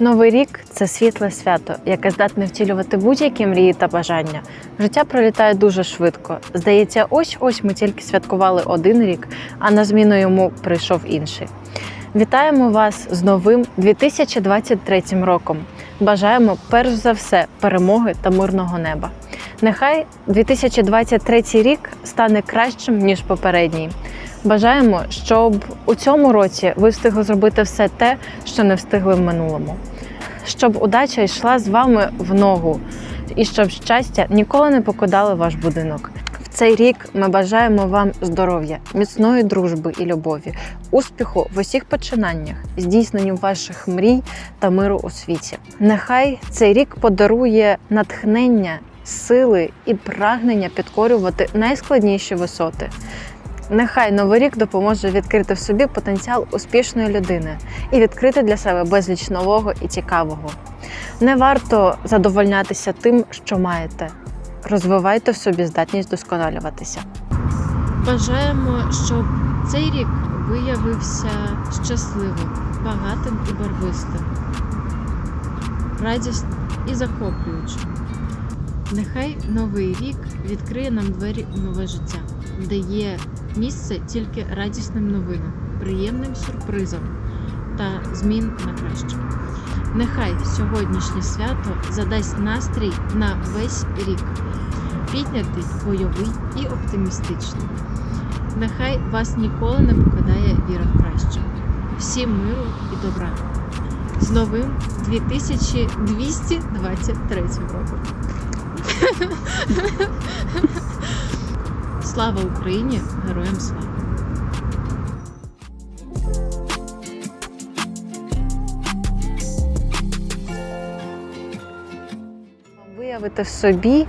Новий рік це світле свято, яке здатне втілювати будь-які мрії та бажання. Життя пролітає дуже швидко. Здається, ось ось ми тільки святкували один рік, а на зміну йому прийшов інший. Вітаємо вас з новим 2023 роком. Бажаємо перш за все перемоги та мирного неба. Нехай 2023 рік стане кращим ніж попередній. Бажаємо, щоб у цьому році ви встигли зробити все те, що не встигли в минулому. Щоб удача йшла з вами в ногу, і щоб щастя ніколи не покидало ваш будинок. В цей рік ми бажаємо вам здоров'я, міцної дружби і любові, успіху в усіх починаннях, здійсненню ваших мрій та миру у світі. Нехай цей рік подарує натхнення, сили і прагнення підкорювати найскладніші висоти. Нехай новий рік допоможе відкрити в собі потенціал успішної людини і відкрити для себе безліч нового і цікавого. Не варто задовольнятися тим, що маєте. Розвивайте в собі здатність досконалюватися. Бажаємо, щоб цей рік виявився щасливим, багатим і барвистим, радісним і захоплюючим. Нехай новий рік відкриє нам двері у нове життя, де є місце тільки радісним новинам, приємним сюрпризам та змін на краще. Нехай сьогоднішнє свято задасть настрій на весь рік, піднятий, бойовий і оптимістичний. Нехай вас ніколи не покидає віра в краще. Всім миру і добра. З новим 2223 роком. Слава Україні! Героям слава! Виявити в собі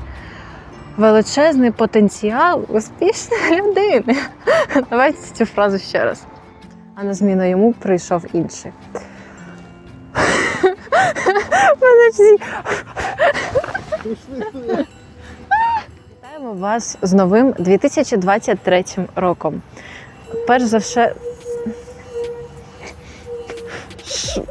величезний потенціал успішної людини. Давайте цю фразу ще раз. А на зміну йому прийшов інший. Вітаємо вас з новим 2023 роком. Перш за все, Ш-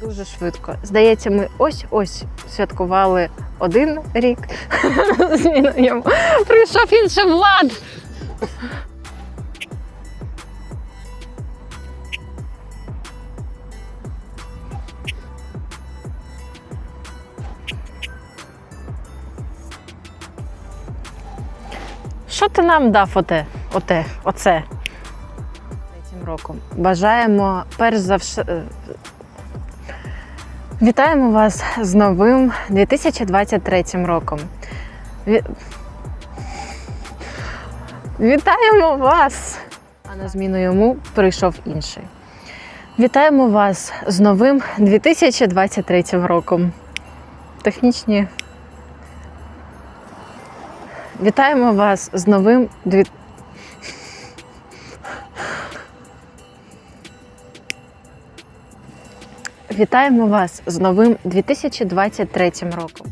дуже швидко. Здається, ми ось-ось святкували один рік. Зміну йому прийшов інший влад. Що ти нам дав оте? Оте, оце? Цим роком. Бажаємо перш за все. Вітаємо вас з новим 2023 роком. Ві- Вітаємо вас! А на зміну йому прийшов інший. Вітаємо вас з новим 2023 роком. Технічні. Вітаємо вас з новим дві... Вітаємо вас з новим 2023 роком.